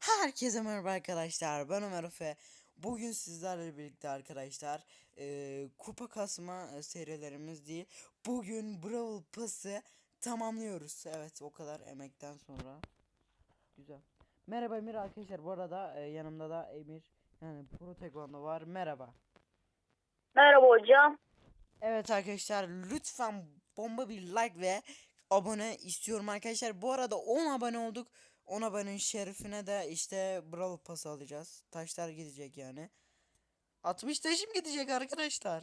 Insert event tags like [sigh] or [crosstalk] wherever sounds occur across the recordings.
Herkese merhaba arkadaşlar. Ben Ömer Efe. Bugün sizlerle birlikte arkadaşlar eee, kupa kasma e, serilerimiz değil. Bugün Brawl Pass'ı tamamlıyoruz. Evet o kadar emekten sonra. Güzel. Merhaba Emir arkadaşlar. Bu arada e, yanımda da Emir yani Pro var. Merhaba. Merhaba hocam. Evet arkadaşlar lütfen bomba bir like ve abone istiyorum arkadaşlar. Bu arada 10 abone olduk. 10 abonenin şerefine de işte Brawl Pass alacağız. Taşlar gidecek yani. 60 taşım gidecek arkadaşlar.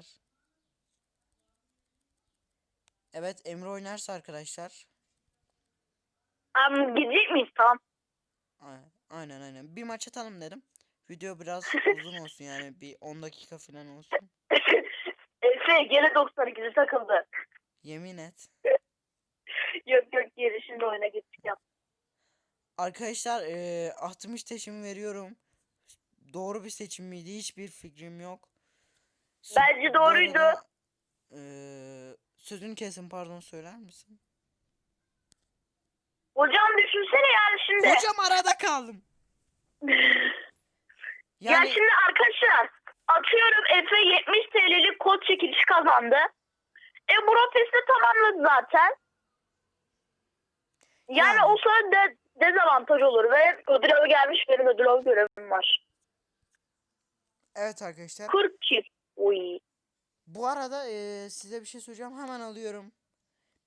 Evet Emre oynarsa arkadaşlar. Um, gidecek miyiz tam? Aynen aynen. Bir maç atalım dedim. Video biraz [laughs] uzun olsun yani bir 10 dakika falan olsun. [laughs] Efe gene 92'de takıldı. Yemin et. [laughs] Yok yok geri şimdi oyuna geçtik yap. Arkadaşlar eee 60 taşımı veriyorum. Doğru bir seçim miydi? Hiçbir fikrim yok. Sö- Bence doğruydu. arada, sözünü kesin pardon söyler misin? Hocam düşünsene yani şimdi. Hocam arada kaldım. [laughs] ya Yani şimdi arkadaşlar atıyorum Efe 70 TL'lik kod çekilişi kazandı. E Brofest'i tamamladı zaten. Yani Yani. o sonra de, dezavantaj olur ve ödül avı gelmiş benim ödül avı görevim var. evet arkadaşlar. 40 çift. Uy. Bu arada eee, size bir şey söyleyeceğim. Hemen alıyorum.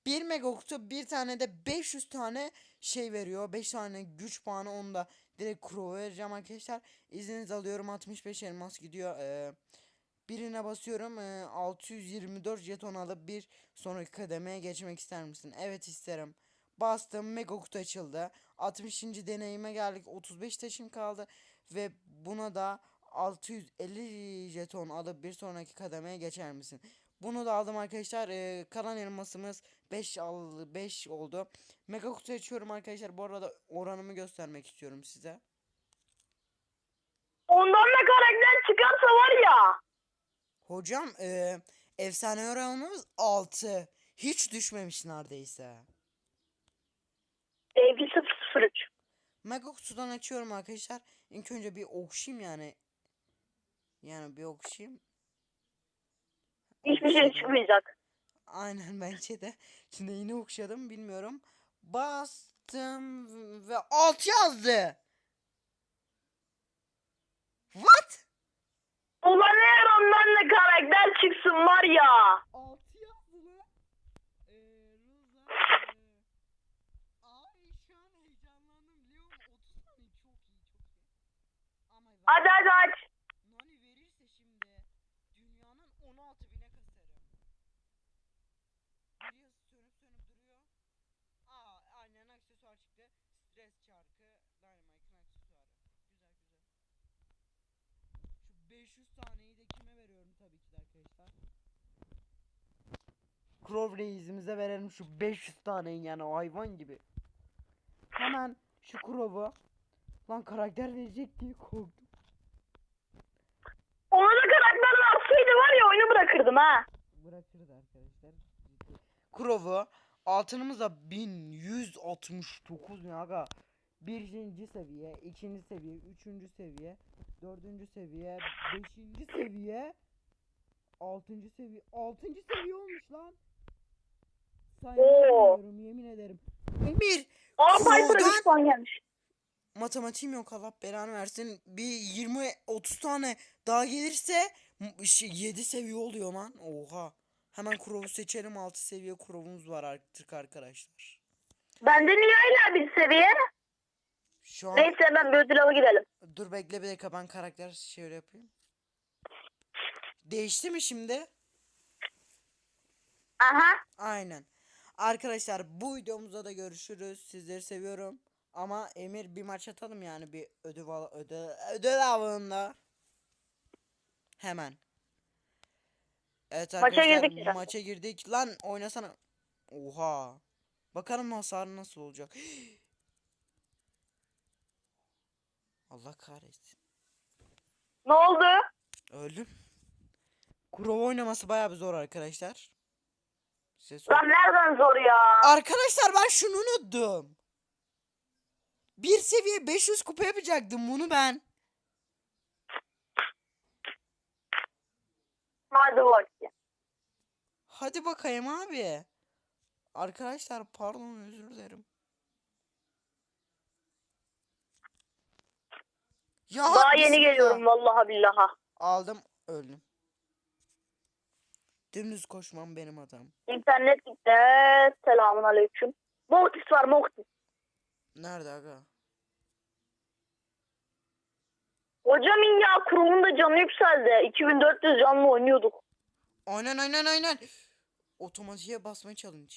1 megoktu bir tane de 500 tane şey veriyor. 5 tane güç puanı onu da direkt Crow'a vereceğim arkadaşlar. İzninizi alıyorum 65 elmas gidiyor. Eee, birine basıyorum. Eee, 624 jeton alıp bir sonraki kademeye geçmek ister misin? Evet isterim. Bastım mega kutu açıldı. 60. deneyime geldik. 35 taşım kaldı. Ve buna da 650 jeton alıp bir sonraki kademeye geçer misin? Bunu da aldım arkadaşlar. Ee, kalan elmasımız 5 al 5 oldu. Mega kutu açıyorum arkadaşlar. Bu arada oranımı göstermek istiyorum size. Ondan da karakter çıkarsa var ya. Hocam ee, efsane oranımız 6. Hiç düşmemiş neredeyse. Sevgi 003. Mega kutudan açıyorum arkadaşlar. İlk önce bir okşayım yani. Yani bir okşayım. Hiçbir şey çıkmayacak. Aynen [laughs] bence de. Şimdi yine okşadım bilmiyorum. Bastım ve alt yazdı. What? Ulan eğer ondan da karakter çıksın var ya. Alt yazdı lan. Ee, Rosa. Ay şu an heyecanlandım biliyor musun? 30 saniye çok iyi çok iyi. Ama Hadi hadi aç. Nani verirse şimdi dünyanın 16 bine kasarım. Bir yazı sönüp sönüp duruyor. Aa aynen aksesuar çıktı. Stres çarkı Dynamite'ın aksesuarı. Güzel güzel. Şu 500 taneyi de kime veriyorum tabii ki de arkadaşlar. Crow reisimize verelim şu 500 taneyi yani o hayvan gibi. Hemen şu Crow'u lan karakter verecek diye korktum. Ona da karakter verseydi var ya oyunu bırakırdım ha. bırakırdı arkadaşlar. Crow'u altınımız da 1169 ne aga. Birinci seviye, ikinci seviye, üçüncü seviye, dördüncü seviye, beşinci seviye, altıncı seviye, altıncı seviye olmuş lan. Oo. Sayamıyorum yemin ederim. Emir Aa Piper'a Crow'dan- 3 puan gelmiş. Matematiğim yok Allah belanı versin. Bir 20 30 tane daha gelirse 7 seviye oluyor lan. Oha. Hemen Crow'u seçelim. 6 seviye Crow'umuz var artık arkadaşlar. Bende niye hala bir seviye? Şu an Neyse hemen bir ödül avı gidelim. dur bekle bir dakika ben karakter şöyle yapayım. Değişti mi şimdi? Aha. Aynen. Arkadaşlar bu videomuzda da görüşürüz. Sizleri seviyorum. Ama Emir bir maç atalım yani bir ödül al- ödül ödül avında. Hemen. Evet Maça girdik maça girdik. Lan oynasana. Oha. Bakalım hasarı nasıl olacak. [gasps] Allah kahretsin. Ne oldu? Öldüm. Kurova oynaması bayağı bir zor arkadaşlar. Size Lan nereden zor ya? Arkadaşlar ben şunu unuttum. Bir seviye 500 kupa yapacaktım bunu ben. Hadi bakayım. Hadi bakayım abi. Arkadaşlar pardon özür dilerim. Ya Daha yeni bismillah. geliyorum vallahi billaha. Aldım öldüm. Dümdüz koşmam benim adam. İnternet gitti. Selamun aleyküm. Mortis var Mortis. Nerede aga? Hocam ya kurumun da canı yükseldi. 2400 canlı oynuyorduk. Aynen aynen aynen. Otomatiğe basma challenge.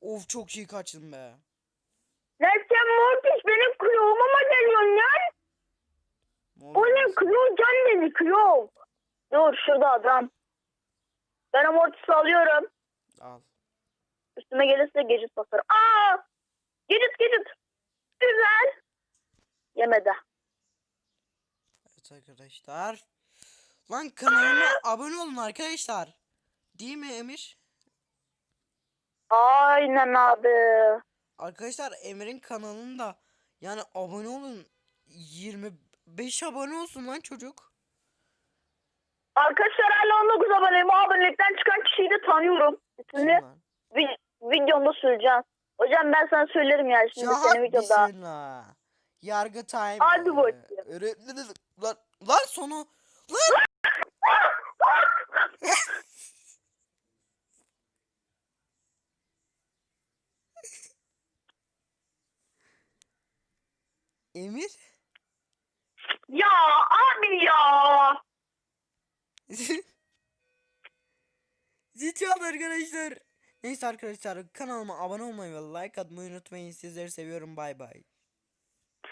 Of çok iyi kaçtım be. Lan sen Mortis benim kuyruğuma mı geliyorsun lan? O ne kuyruğun can dedi kuyruğum. Dur şurada adam. Ben Mortis'i alıyorum. Al. Üstüme gelirse gecit basarım. Aa! Gecit gecit. Güzel. Yemedi. Evet arkadaşlar. Lan kanalıma abone olun arkadaşlar. Değil mi Emir? Aynen abi. Arkadaşlar Emir'in kanalında yani abone olun. 25 abone olsun lan çocuk. Arkadaşlar hala 19 aboneyim. O abonelikten çıkan kişiyi de tanıyorum. İsmini lan? vi- videomda söyleyeceğim. Hocam ben sana söylerim ya şimdi Şahat senin videoda. bismillah. Yargı time. Hadi bakayım. öğretmenim- Lan, lan sonu. Lan. Emir. Ya abi ya. Zıçal arkadaşlar. Neyse arkadaşlar kanalıma abone olmayı ve like atmayı unutmayın. Sizleri seviyorum. Bay bay.